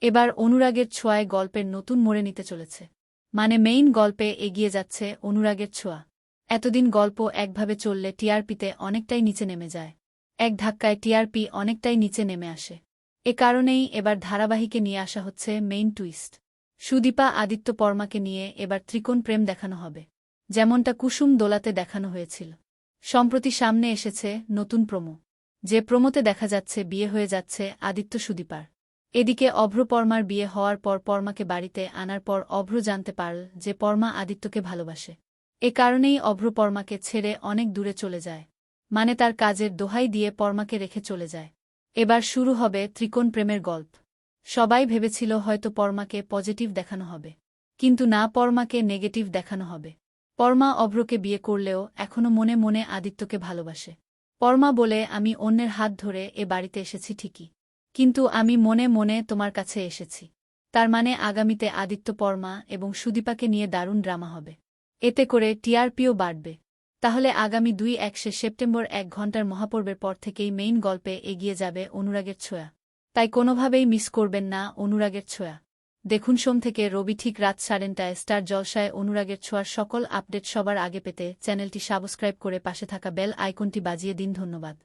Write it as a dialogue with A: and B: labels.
A: এবার অনুরাগের ছোঁয়ায় গল্পের নতুন মোড়ে নিতে চলেছে। মানে মেইন গল্পে এগিয়ে যাচ্ছে অনুরাগের ছোঁয়া। এতদিন গল্প একভাবে চললে টিআরপিতে অনেকটাই নিচে নেমে যায়। এক ধাক্কায় টিআরপি অনেকটাই নিচে নেমে আসে। এ কারণেই এবার ধারাবাহিকে নিয়ে আসা হচ্ছে মেইন টুইস্ট সুদীপা আদিত্য পর্মাকে নিয়ে এবার ত্রিকোণ প্রেম দেখানো হবে। যেমনটা কুসুম দোলাতে দেখানো হয়েছিল। সম্প্রতি সামনে এসেছে নতুন প্রমো। যে প্রমোতে দেখা যাচ্ছে বিয়ে হয়ে যাচ্ছে আদিত্য সুদীপার। এদিকে অভ্র পর্মার বিয়ে হওয়ার পর পরমাকে বাড়িতে আনার পর অভ্র জানতে পারল যে পরমা আদিত্যকে ভালোবাসে। এ কারণেই অভ্র পর্মাকে ছেড়ে অনেক দূরে চলে যায়। মানে তার কাজের দোহাই দিয়ে পরমাকে রেখে চলে যায়। এবার শুরু হবে ত্রিকোণ প্রেমের গল্প। সবাই ভেবেছিল হয়তো পরমাকে পজিটিভ দেখানো হবে। কিন্তু না, পরমাকে নেগেটিভ দেখানো হবে। পরমা অভ্রকে বিয়ে করলেও এখনও মনে মনে আদিত্যকে ভালোবাসে। পরমা বলে, আমি অন্যের হাত ধরে এ বাড়িতে এসেছি ঠিকই। কিন্তু আমি মনে মনে তোমার কাছে এসেছি। তার মানে আগামীতে আদিত্য পর্মা এবং সুদীপাকে নিয়ে দারুণ ড্রামা হবে। এতে করে টিআরপিও বাড়বে। তাহলে আগামী দুই একশে সেপ্টেম্বর এক ঘণ্টার মহাপর্বের পর থেকেই মেইন গল্পে এগিয়ে যাবে অনুরাগের ছোঁয়া। তাই কোনোভাবেই মিস করবেন না অনুরাগের ছোঁয়া। দেখুন সোম থেকে রবি ঠিক রাত সাড়েনটায় স্টার জলসায় অনুরাগের ছোঁয়ার সকল আপডেট সবার আগে পেতে চ্যানেলটি সাবস্ক্রাইব করে পাশে থাকা বেল আইকনটি বাজিয়ে দিন ধন্যবাদ।